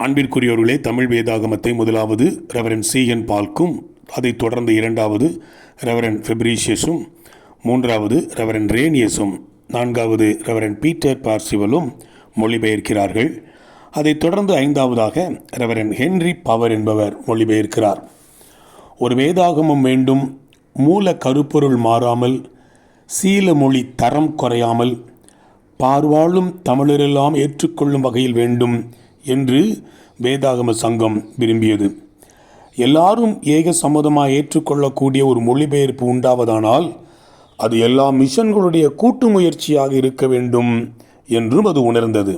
அன்பிற்குரியவர்களே தமிழ் வேதாகமத்தை முதலாவது ரெவரன் சீகன் பால்க்கும் அதைத் தொடர்ந்து இரண்டாவது ரெவரன் ஃபெப்ரீஷியஸும் மூன்றாவது ரெவரன் ரேனியஸும் நான்காவது ரெவரன் பீட்டர் பார்சிவலும் மொழிபெயர்க்கிறார்கள். அதைத் தொடர்ந்து ஐந்தாவதாக ரெவரன் ஹென்றி பவர் என்பவர் மொழிபெயர்க்கிறார். ஒரு வேதாகமம் வேண்டும் மூல கருப்பொருள் மாறாமல் சீல மொழி தரம் குறையாமல் பார்வாழும் தமிழரெல்லாம் ஏற்றுக்கொள்ளும் வகையில் வேண்டும் என்று வேதாகம சங்கம் விரும்பியது. எல்லாரும் ஏக சம்மதமாக ஏற்றுக்கொள்ளக்கூடிய ஒரு மொழிபெயர்ப்பு உண்டாவதானால் அது எல்லா மிஷன்களுடைய கூட்டு முயற்சியாக இருக்க வேண்டும் என்றும் அது உணர்ந்தது.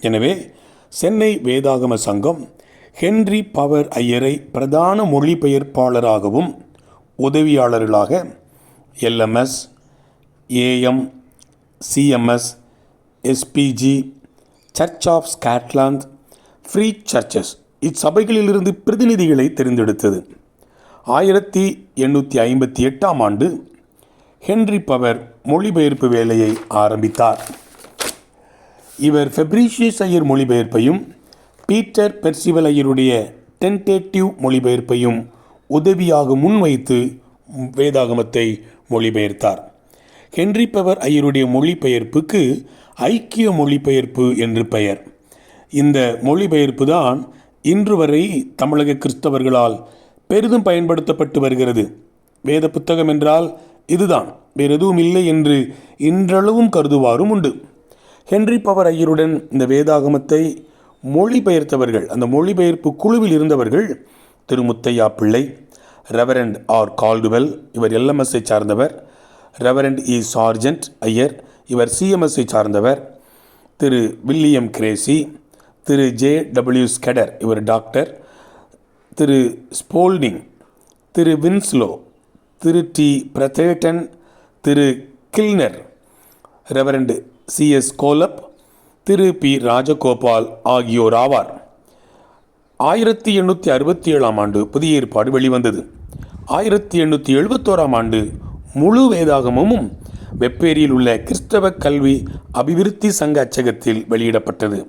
எனவே சென்னை வேதாகம சங்கம் ஹென்றி பவர் ஐயரை பிரதான மொழிபெயர்ப்பாளராகவும் உதவியாளர்களாக LMS AM CMS SPG church of Scotland free churches இச்சபைகளிலிருந்து பிரதிநிதிகளை தெரிந்தெடுத்தது. ஆயிரத்தி எண்ணூற்றி ஐம்பத்தி எட்டாம் ஆண்டு ஹென்றி பவர் மொழிபெயர்ப்பு வேலையை ஆரம்பித்தார். இவர் ஃபெப்ரிஷியஸ் ஐயர் மொழிபெயர்ப்பையும் பீட்டர் பெர்சிவல் ஐயருடைய டென்டேட்டிவ் மொழிபெயர்ப்பையும் உதவியாக முன்வைத்து வேதாகமத்தை மொழிபெயர்த்தார். ஹென்றி பவர் ஐயருடைய மொழிபெயர்ப்புக்கு ஐக்கிய மொழிபெயர்ப்பு என்று பெயர். இந்த மொழிபெயர்ப்பு தான் இன்று வரை தமிழக கிறிஸ்தவர்களால் பெரிதும் பயன்படுத்தப்பட்டு வருகிறது. வேத புத்தகம் என்றால் இதுதான். வேறு எதுவும் இல்லை என்று இன்றளவும் கருதுவாரும் உண்டு. ஹென்றி பவர் ஐயருடன் இந்த வேதாகமத்தை மொழிபெயர்த்தவர்கள் அந்த மொழிபெயர்ப்பு குழுவில் இருந்தவர்கள் திரு முத்தையா பிள்ளை ரெவரண்ட் ஆர் கால்டுவெல் இவர் எல்எம்எஸ்ஐ சார்ந்தவர் ரெவரண்ட் இ சார்ஜென்ட் ஐயர் இவர் சிஎம்எஸ்ஐ சார்ந்தவர் திரு வில்லியம் கிரேசி திரு ஜே டபிள்யூ ஸ்கெடர் இவர் டாக்டர். திரு ஸ்போல்டிங் திரு வின்ஸ்லோ திரு டி பிரதேட்டன் திரு கில்னர் ரெவரண்டு சிஎஸ் கோலப் திரு பி ராஜகோபால் ஆகியோர் ஆவார். ஆயிரத்தி எண்ணூற்றி அறுபத்தி ஏழாம் ஆண்டு புதிய ஏற்பாடு வெளிவந்தது. ஆயிரத்தி எண்ணூற்றி எழுபத்தோராம் ஆண்டு முழு வேதாகமும் வெப்பேரியில் உள்ள கிறிஸ்தவ கல்வி அபிவிருத்தி சங்க அச்சகத்தில் வெளியிடப்பட்டது.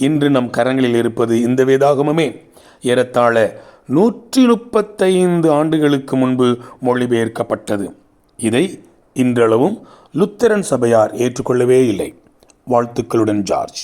இன்று நம் கரங்களில் இருப்பது இந்த வேதாகமமே. ஏறத்தாழ நூற்றி முப்பத்தைந்து ஆண்டுகளுக்கு முன்பு மொழிபெயர்க்கப்பட்டது. இதை இன்றளவும் லுத்தரன் சபையார் ஏற்றுக்கொள்ளவே இல்லை. வாழ்த்துக்களுடன் ஜார்ஜ்.